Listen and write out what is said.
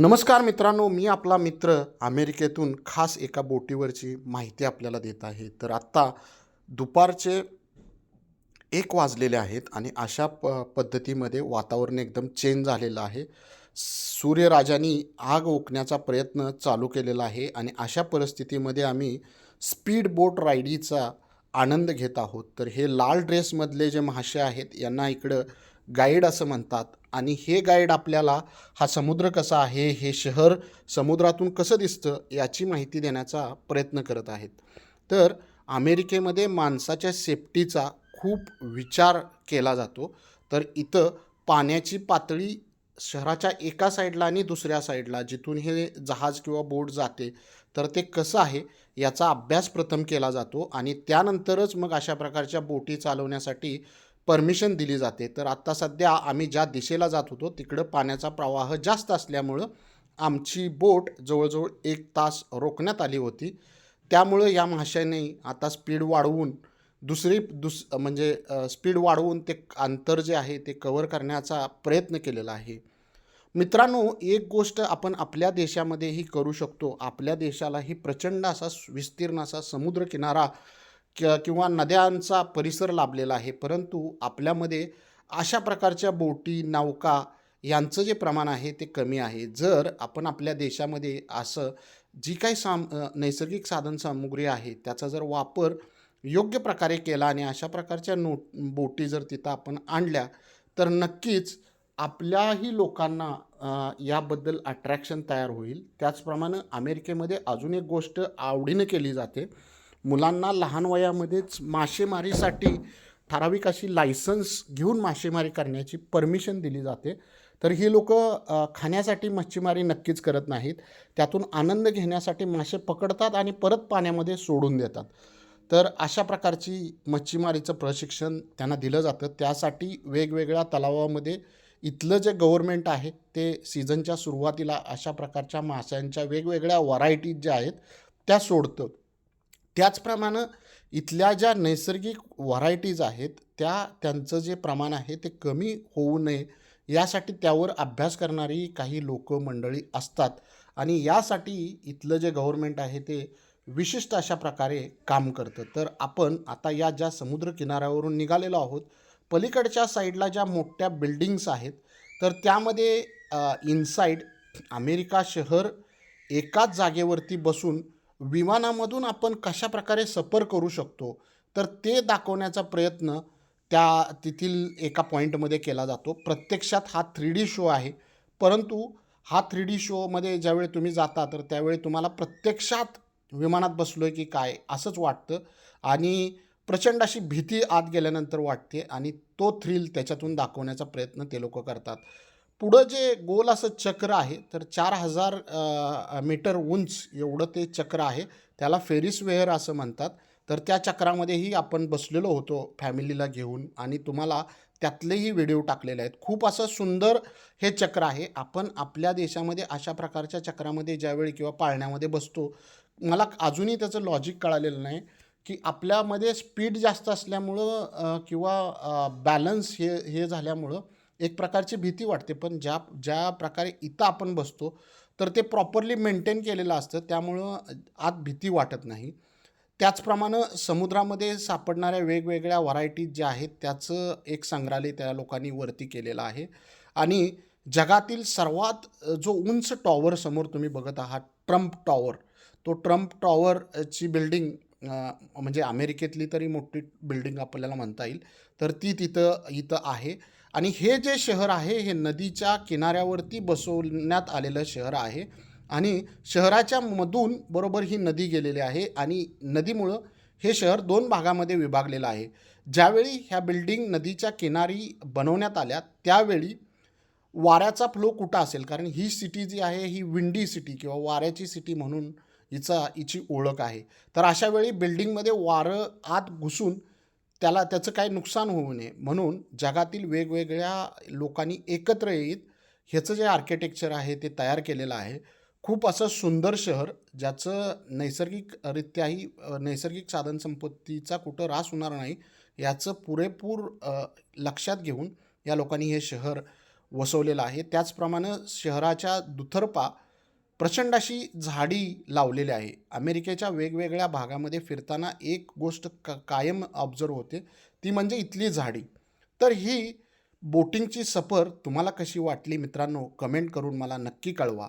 नमस्कार मित्रांनो मी आपला मित्र अमेरिकेतून खास एका बोटीवरची माहिती आपल्याला देत आहे. तर आत्ता दुपारचे एक वाजलेले आहेत आणि अशा प पद्धतीमध्ये वातावरण एकदम चेंज झालेलं आहे. सूर्यराजानी आग ओकण्याचा प्रयत्न चालू केलेला आहे आणि अशा परिस्थितीमध्ये आम्ही स्पीड बोट रायडीचा आनंद घेत आहोत. तर हे लाल ड्रेसमधले जे महाशय आहेत यांना इकडं गाईड असं म्हणतात. आणि हे गाईड आपल्याला हा समुद्र कसा आहे हे शहर समुद्रातून कसं दिसतं याची माहिती देण्याचा प्रयत्न करत आहेत. तर अमेरिकेमध्ये माणसाच्या सेफ्टीचा खूप विचार केला जातो. तर इथं पाण्याची पातळी शहराच्या एका साईडला आणि दुसऱ्या साईडला जिथून हे जहाज किंवा बोट जाते तर ते कसं आहे याचा अभ्यास प्रथम केला जातो. आणि त्यानंतरच मग अशा प्रकारच्या बोटी चालवण्यासाठी परमिशन दिली जाते. तर आत्ता सध्या आम्ही ज्या दिशेला जात होतो तिकडं पाण्याचा प्रवाह जास्त असल्यामुळं आमची बोट जवळजवळ एक तास रोखण्यात आली होती. त्यामुळं या महाशयाने आता स्पीड वाढवून दुसरी दुस म्हणजे स्पीड वाढवून ते अंतर जे आहे ते कवर करण्याचा प्रयत्न केलेला आहे. मित्रांनो एक गोष्ट आपण आपल्या देशामध्येही करू शकतो. आपल्या देशालाही प्रचंड असा विस्तीर्ण असा समुद्रकिनारा किंवा नद्यांचा परिसर लाभलेला आहे. परंतु आपल्यामध्ये अशा प्रकारच्या बोटी नौका यांचं जे प्रमाण आहे ते कमी आहे. जर आपण आपल्या देशामध्ये असं जी काही साम नैसर्गिक साधनसामुग्री आहे त्याचा जर वापर योग्य प्रकारे केला आणि अशा प्रकारच्या नो बोटी जर तिथं आपण आणल्या तर नक्कीच आपल्याही लोकांना याबद्दल अट्रॅक्शन तयार होईल. त्याचप्रमाणे अमेरिकेमध्ये अजून एक गोष्ट आवडीनं केली जाते मुलांना लहान वयामध्येच मासेमारीसाठी ठराविक अशी लायसन्स घेऊन मासेमारी करण्याची परमिशन दिली जाते. तर ही लोक खाण्यासाठी मच्छीमारी नक्कीच करत नाहीत. त्यातून आनंद घेण्यासाठी मासे पकडतात आणि परत पाण्यामध्ये सोडून देतात. तर अशा प्रकारची मच्छीमारीचं प्रशिक्षण त्यांना दिलं जातं. त्यासाठी वेगवेगळ्या तलावामध्ये इथलं जे गव्हर्मेंट आहे ते सीझनच्या सुरुवातीला अशा प्रकारच्या माशांच्या वेगवेगळ्या व्हरायटीज ज्या आहेत त्या सोडतं. त्याचप्रमाणे इथल्या ज्या नैसर्गिक व्हरायटीज आहेत त्या त्यांचं जे प्रमाण आहे ते कमी होऊ नये यासाठी त्यावर अभ्यास करणारी काही लोक मंडळी असतात. आणि यासाठी इथलं जे गव्हर्मेंट आहे ते विशिष्ट अशा प्रकारे काम करतं. तर आपण आता या ज्या समुद्र किनाऱ्यावरून निघालेलो आहोत पलीकडच्या साईडला ज्या मोठ्या बिल्डिंग्स आहेत तर त्यामध्ये इनसाईड अमेरिका शहर एकाच जागेवरती बसून विमानामधून आपण कशा प्रकारे सफर करू शकतो तर ते दाखवण्याचा प्रयत्न त्या तेथील एका पॉईंटमध्ये केला जातो. प्रत्यक्षात हा थ्री डी शो आहे परंतु हा थ्री डी शोमध्ये ज्यावेळी तुम्ही जाता तर त्यावेळी तुम्हाला प्रत्यक्षात विमानात बसलो आहे की काय असंच वाटतं. आणि प्रचंड अशी भीती आत गेल्यानंतर वाटते आणि तो थ्रिल त्याच्यातून दाखवण्याचा प्रयत्न ते लोक करतात. पुढं जे गोल असं चक्र आहे तर चार हजार मीटर उंच एवढं ते चक्र आहे. त्याला फेरिस वेअर असं म्हणतात. तर त्या चक्रामध्येही आपण बसलेलो होतो फॅमिलीला घेऊन आणि तुम्हाला त्यातलेही व्हिडिओ टाकलेले आहेत. खूप असं सुंदर हे चक्र आहे. आपण आपल्या देशामध्ये अशा प्रकारच्या चक्रामध्ये ज्यावेळी किंवा पाळण्यामध्ये बसतो मला अजूनही त्याचं लॉजिक कळालेलं नाही की आपल्यामध्ये स्पीड जास्त असल्यामुळं किंवा बॅलन्स हे हे झाल्यामुळं एक प्रकारची भीती वाटते. पण ज्या ज्या प्रकारे इथं आपण बसतो तर ते प्रॉपरली मेंटेन केलेलं असतं. त्यामुळं आत भीती वाटत नाही. त्याचप्रमाणे समुद्रामध्ये सापडणाऱ्या वेगवेगळ्या व्हरायटीज ज्या आहेत त्याचं एक संग्रहालय त्या लोकांनी वरती केलेलं आहे. आणि जगातील सर्वात जो उंच टॉवर समोर तुम्ही बघत आहात ट्रम्प टॉवर तो ट्रम्प टॉवरची बिल्डिंग म्हणजे अमेरिकेतली तरी मोठी बिल्डिंग आपल्याला म्हणता येईल. तर ती तिथं इथं आहे. आणि हे जे शहर आहे हे नदीच्या किनाऱ्यावरती बसवण्यात आलेलं शहर आहे. आणि शहराच्या मधून बरोबर ही नदी गेलेली आहे आणि नदीमुळं हे शहर दोन भागामध्ये विभागलेलं आहे. ज्यावेळी ह्या बिल्डिंग नदीच्या किनारी बनवण्यात आल्या त्यावेळी वाऱ्याचा फ्लो कुठं असेल? कारण ही सिटी जी आहे ही विंडी सिटी किंवा वाऱ्याची सिटी म्हणून हिचा हिची ओळख आहे. तर अशा वेळी बिल्डिंगमध्ये वारं आत घुसून त्याला त्याचं काय नुकसान होऊ नये. म्हणून जगातील वेगवेगळ्या लोकांनी एकत्र येत ह्याचं जे आर्किटेक्चर आहे ते तयार केलेलं आहे. खूप असं सुंदर शहर ज्याचं नैसर्गिकरित्याही नैसर्गिक साधनसंपत्तीचा कुठं ऱ्हास होणार नाही याचं पुरेपूर लक्षात घेऊन या लोकांनी हे शहर वसवलेलं आहे. त्याचप्रमाणे शहराच्या दुतर्फा प्रचंड अशी झाडी लावलेली आहे. अमेरिकेच्या वेगवेगळ्या भागामध्ये फिरताना एक गोष्ट क कायम ऑब्झर्व होते. ती म्हणजे इथली झाडी. तर ही बोटिंगची सफर तुम्हाला कशी वाटली मित्रांनो? कमेंट करून मला नक्की कळवा.